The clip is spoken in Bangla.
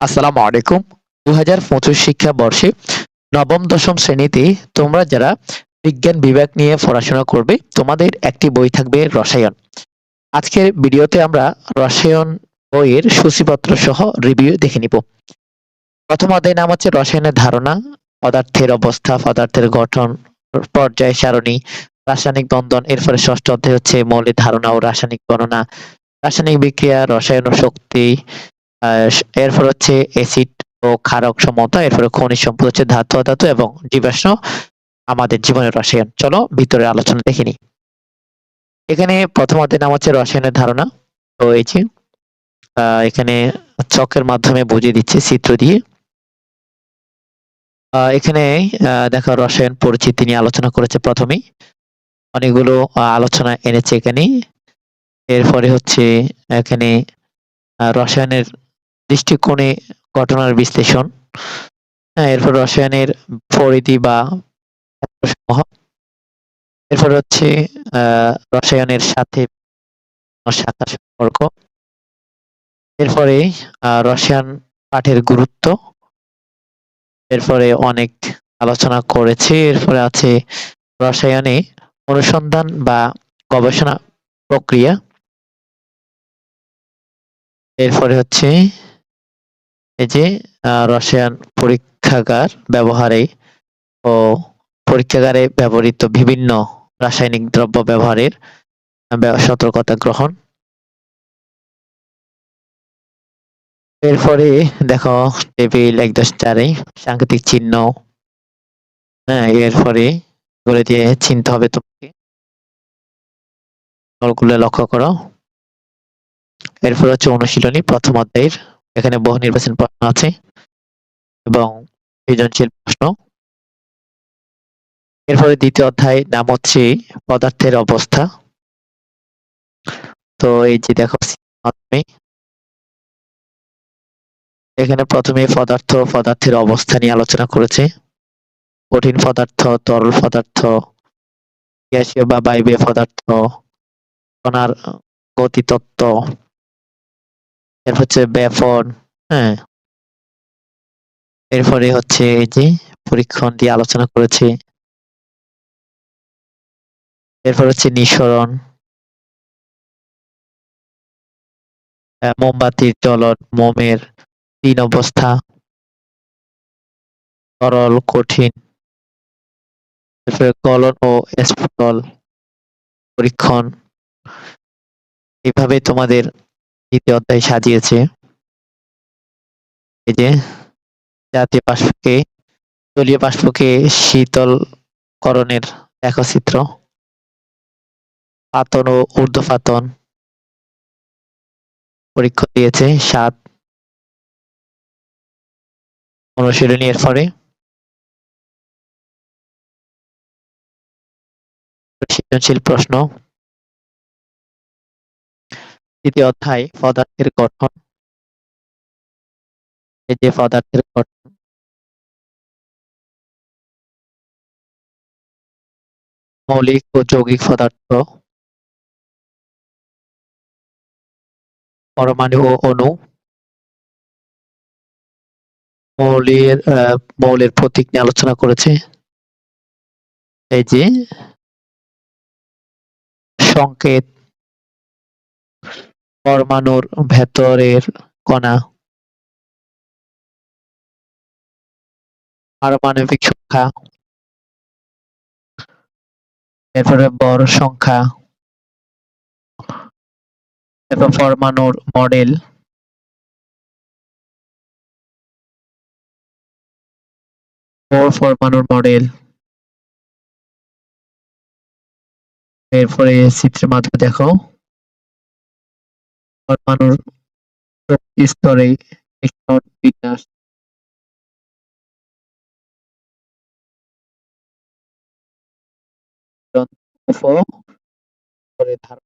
আসসালামু আলাইকুম। দু হাজার পঁচিশ শিক্ষাবর্ষে নবম, দশম শ্রেণীতে তোমরা যারা বিজ্ঞান বিভাগ নিয়ে পড়াশোনা করবে, তোমাদের একটি বই থাকবে রসায়ন। আজকের ভিডিওতে আমরা রসায়ন বইয়ের সূচিপত্র সহ রিভিউ দেখে নিব। প্রথম অধ্যায় নাম হচ্ছে রসায়নের ধারণা, পদার্থের অবস্থা, পদার্থের গঠন, পর্যায়, সারণী, রাসায়নিক বন্ধন, এরপরে ষষ্ঠ অধ্যায় হচ্ছে মৌলিক ধারণা ও রাসায়নিক গণনা, রাসায়নিক বিক্রিয়া, রসায়ন শক্তি এরপর হচ্ছে অ্যাসিড ও ক্ষারক সমতা এরপরে খনিজ সম্পদ হচ্ছে ধাতু, অধাতু এবং জীবাশ্ম আমাদের জীবনের রসায়ন। চলো ভিতরে আলোচনা দেখে নিই। এখানে প্রথম অধ্যায় নাম হচ্ছে রসায়নের ধারণা। তো এই এখানে চকের মাধ্যমে বুঝিয়ে দিচ্ছে চিত্র দিয়ে। এখানে দেখো রসায়ন পরিচিতি নিয়ে আলোচনা করেছে প্রথমেই। অনেকগুলো আলোচনা এনেছে এখানে। এরপরে হচ্ছে এখানে রসায়নের দৃষ্টিকোণে ঘটনার বিশ্লেষণ হ্যাঁ এরপর রসায়নের পরিধি বা। এরপর হচ্ছে রসায়নের সাথে শাখা সম্পর্ক। এরপরে রসায়ন পাঠের গুরুত্ব। এরপরে অনেক আলোচনা করেছে। এরপরে আছে রসায়নে অনুসন্ধান বা গবেষণা প্রক্রিয়া। এরপরে হচ্ছে এই যে রসায়ন পরীক্ষাগার ব্যবহারে ও পরীক্ষাগারে ব্যবহৃত বিভিন্ন রাসায়নিক দ্রব্য ব্যবহারের সতর্কতা গ্রহণ। এরপরে দেখো, টেবিল এক দশ চারে সাংকেতিক চিহ্ন। হ্যাঁ এরপরে বলে দিয়ে চিনতে হবে তোমাকে। লক্ষ্য করো। এরপর হচ্ছে অনুশীলনী প্রথম অধ্যায়ের এখানে বহু নির্বাচন প্রশ্ন আছে এবং সৃজনশীল প্রশ্ন। এরপরে দ্বিতীয় অধ্যায়, নাম হচ্ছে পদার্থের অবস্থা। তো এই যে দেখো এখানে প্রথমে পদার্থ পদার্থের অবস্থা নিয়ে আলোচনা করেছে। কঠিন পদার্থ, তরল পদার্থ, গ্যাসীয় বা বায়বীয় পদার্থ কণার গতিতত্ত্ব এরপর হচ্ছে ব্যাপন হ্যাঁ। এরপরে হচ্ছে এই যে পরীক্ষণ দিয়ে আলোচনা করেছে। এরপর হচ্ছে নিঃসরণ। আহ, মোমবাতির জ্বলন মোমের তিন অবস্থা। তরল কঠিন। গলন ও স্ফুটল পরীক্ষণ। এভাবে তোমাদের দ্বিতীয় অধ্যায় সাজিয়েছে। এই যে জাতীয় বাষ্পকে জলীয় বাষ্পকে শীতলকরণের লেখচিত্র পাতন ও ঊর্ধ্বপাতন পরীক্ষা দিয়েছে সাত অনুশীলনী এর পরে। সৃজনশীল প্রশ্ন তৃতীয় অধ্যায়, পদার্থের গঠন। এই যে পদার্থের গঠন। মৌলিক ও যৌগিক পদার্থ। পরমাণু ও অণু। মৌলের মৌলের প্রতীক নিয়ে আলোচনা করেছে। এই যে সংকেত পরমাণুর ভেতরের কণা। পারমাণবিক সংখ্যা। এরপরে বড় সংখ্যা। এরপর পরমাণুর মডেল। পরমাণুর মডেল। এরপরে চিত্রের মাধ্যমে দেখো। পরমাণুর প্রতি স্তরে ইলেকট্রন বিন্যাস। স্তরে ধারণ